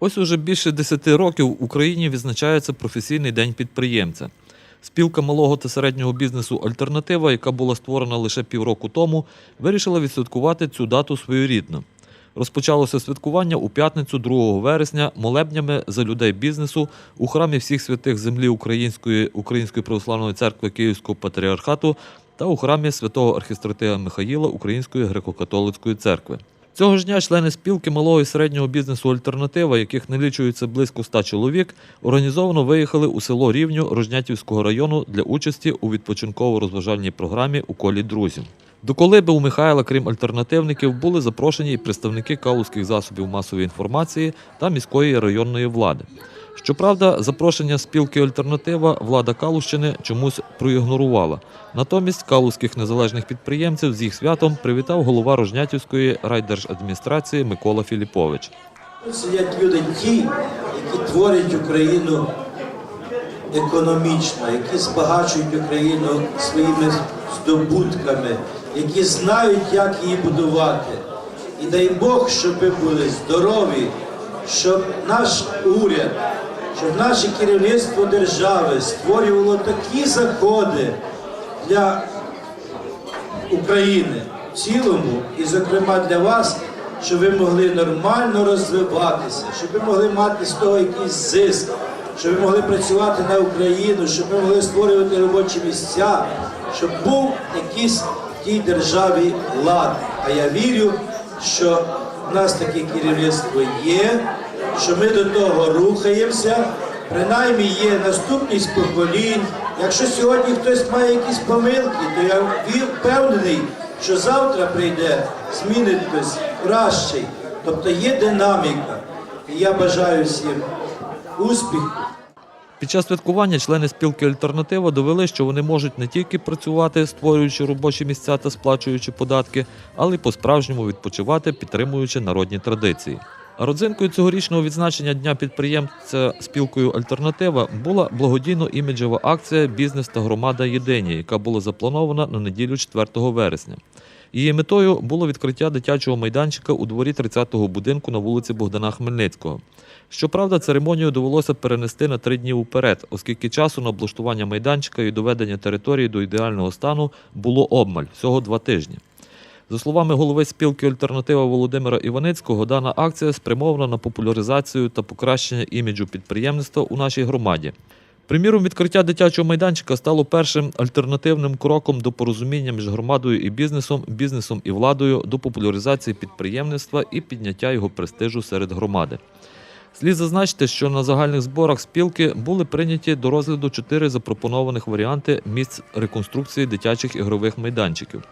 Ось уже більше 10 років в Україні відзначається професійний день підприємця. Спілка малого та середнього бізнесу Альтернатива, яка була створена лише півроку тому, вирішила відсвяткувати цю дату своєрідно. Розпочалося святкування у п'ятницю 2 вересня молебнями за людей бізнесу у храмі всіх святих землі Української Української православної церкви Київського патріархату та у храмі святого архістратига Михаїла Української греко-католицької церкви. Цього ж дня члени спілки малого і середнього бізнесу Альтернатива, яких налічується близько ста чоловік, організовано виїхали у село Рівню Рожнятівського району для участі у відпочинково-розважальній програмі у колі друзів. До колиби у Михайла, крім альтернативників, були запрошені і представники каузьких засобів масової інформації та міської районної влади. Щоправда, запрошення спілки Альтернатива влада Калущини чомусь проігнорувала. Натомість калузьких незалежних підприємців з їх святом привітав голова Рожнятівської райдержадміністрації Микола Філіпович. Сидять люди ті, які творять Україну економічно, які збагачують Україну своїми здобутками, які знають, як її будувати. І дай Бог, щоб ви були здорові, щоб наш уряд, щоб наше керівництво держави створювало такі закони для України в цілому, і, зокрема, для вас, щоб ви могли нормально розвиватися, щоб ви могли мати з того якийсь зиск, щоб ви могли працювати на Україну, щоб ви могли створювати робочі місця, щоб був якийсь в тій державі лад. А я вірю, що в нас таке керівництво є, що ми до того рухаємося. Принаймні є наступність поколінь. Якщо сьогодні хтось має якісь помилки, то я впевнений, що завтра прийде, змінить хтось кращий. Тобто є динаміка. І я бажаю всім успіху. Під час святкування члени спілки Альтернатива довели, що вони можуть не тільки працювати, створюючи робочі місця та сплачуючи податки, але й по-справжньому відпочивати, підтримуючи народні традиції. Родзинкою цьогорічного відзначення Дня підприємця спілкою Альтернатива була благодійно-іміджева акція Бізнес та громада єдині, яка була запланована на неділю 4 вересня. Її метою було відкриття дитячого майданчика у дворі 30-го будинку на вулиці Богдана Хмельницького. Щоправда, церемонію довелося перенести на три дні уперед, оскільки часу на облаштування майданчика і доведення території до ідеального стану було обмаль всього два тижні. За словами голови спілки Альтернатива Володимира Іваницького, дана акція спрямована на популяризацію та покращення іміджу підприємництва у нашій громаді. Приміром, відкриття дитячого майданчика стало першим альтернативним кроком до порозуміння між громадою і бізнесом, бізнесом і владою до популяризації підприємництва і підняття його престижу серед громади. Слід зазначити, що на загальних зборах спілки були прийняті до розгляду чотири запропонованих варіанти місць реконструкції дитячих ігрових майданчиків.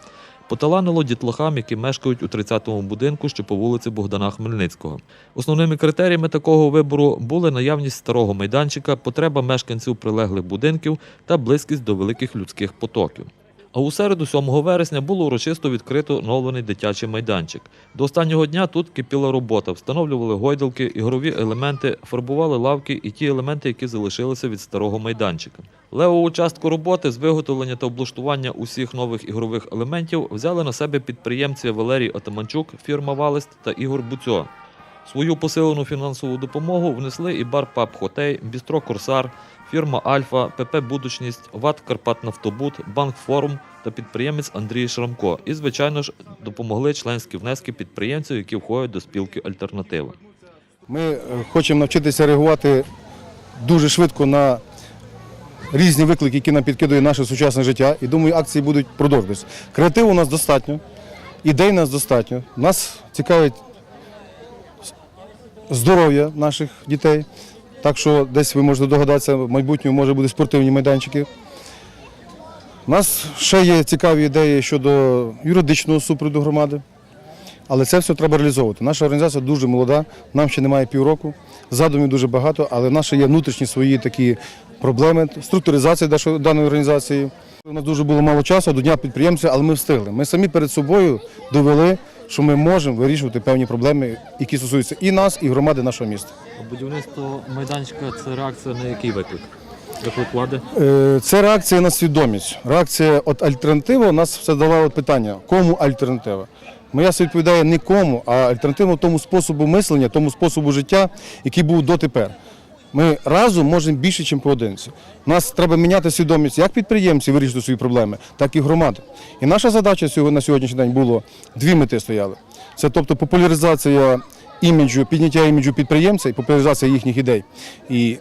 Поталанило дітлахам, які мешкають у 30-му будинку, що по вулиці Богдана Хмельницького. Основними критеріями такого вибору були наявність старого майданчика, потреба мешканців прилеглих будинків та близькість до великих людських потоків. А у середу, 7 вересня, було урочисто відкрито оновлений дитячий майданчик. До останнього дня тут кипіла робота, встановлювали гойдалки, ігрові елементи, фарбували лавки і ті елементи, які залишилися від старого майданчика. Левову частку роботи з виготовлення та облаштування усіх нових ігрових елементів взяли на себе підприємці Валерій Атаманчук, фірма Валест та Ігор Буцьо. Свою посилену фінансову допомогу внесли і бар Паб Хотей, Бістро Корсар, фірма Альфа, ПП Будучність, ВАТ Карпатнафтобут, Банк Форум та підприємець Андрій Шрамко. І, звичайно ж, допомогли членські внески підприємців, які входять до спілки Альтернатива. Ми е, хочемо навчитися реагувати дуже швидко на різні виклики, які нам підкидує наше сучасне життя. І думаю, акції будуть продовжуватися. Креативу у нас достатньо, ідей у нас достатньо. Нас цікавить здоров'я наших дітей. Так що десь ви можете догадатися, в майбутньому може бути спортивні майданчики. У нас ще є цікаві ідеї щодо юридичного супроводу громади. Але це все треба реалізовувати. Наша організація дуже молода, нам ще немає півроку. Задумів дуже багато, але в нас є внутрішні свої такі проблеми, структуризація даної організації. У нас дуже було мало часу до дня підприємця, але ми встигли. Ми самі перед собою довели, що ми можемо вирішувати певні проблеми, які стосуються і нас, і громади нашого міста. Будівництво майданчика це реакція на який виклик? Виклик влади? Е, Це реакція на свідомість. Реакція от альтернатива у нас все давало питання, кому альтернатива. Моя відповідає нікому, а альтернативно тому способу мислення, тому способу життя, який був дотепер. Ми разом можемо більше, ніж поодинці. У нас треба міняти свідомість як підприємців вирішити свої проблеми, так і громади. І наша задача на сьогоднішній день було дві мети стояли. Це тобто популяризація іміджу, підняття іміджу підприємця і популяризація їхніх ідей. І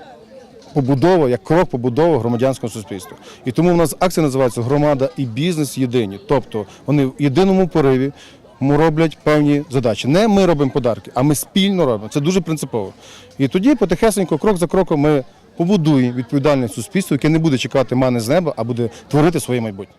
побудова, як крок побудови громадянського суспільства. І тому в нас акція називається Громада і бізнес єдині. Тобто вони в єдиному пориві роблять певні задачі. Не ми робимо подарки, а ми спільно робимо. Це дуже принципово. І тоді потихесенько, крок за кроком, ми побудуємо відповідальне суспільство, яке не буде чекати мани з неба, а буде творити своє майбутнє.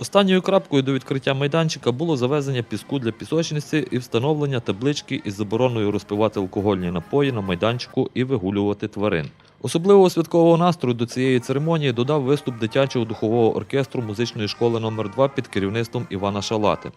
Останньою крапкою до відкриття майданчика було завезення піску для пісочниці і встановлення таблички із забороною розпивати алкогольні напої на майданчику і вигулювати тварин. Особливого святкового настрою до цієї церемонії додав виступ дитячого духового оркестру музичної школи номер 2 під керівництвом Івана Шалати.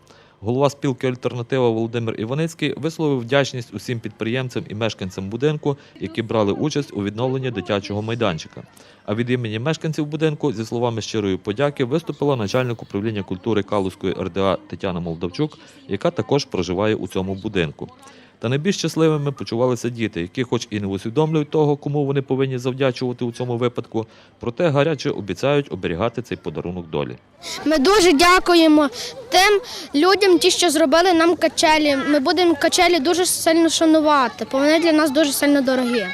Голова спілки Альтернатива Володимир Іваницький висловив вдячність усім підприємцям і мешканцям будинку, які брали участь у відновленні дитячого майданчика. А від імені мешканців будинку зі словами щирої подяки виступила начальник управління культури Калузької РДА Тетяна Молдавчук, яка також проживає у цьому будинку. Та найбільш щасливими почувалися діти, які, хоч і не усвідомлюють того, кому вони повинні завдячувати у цьому випадку, проте гаряче обіцяють оберігати цей подарунок долі. Ми дуже дякуємо тим людям, ті, що зробили нам качелі. Ми будемо качелі дуже сильно шанувати, бо вони для нас дуже сильно дорогі.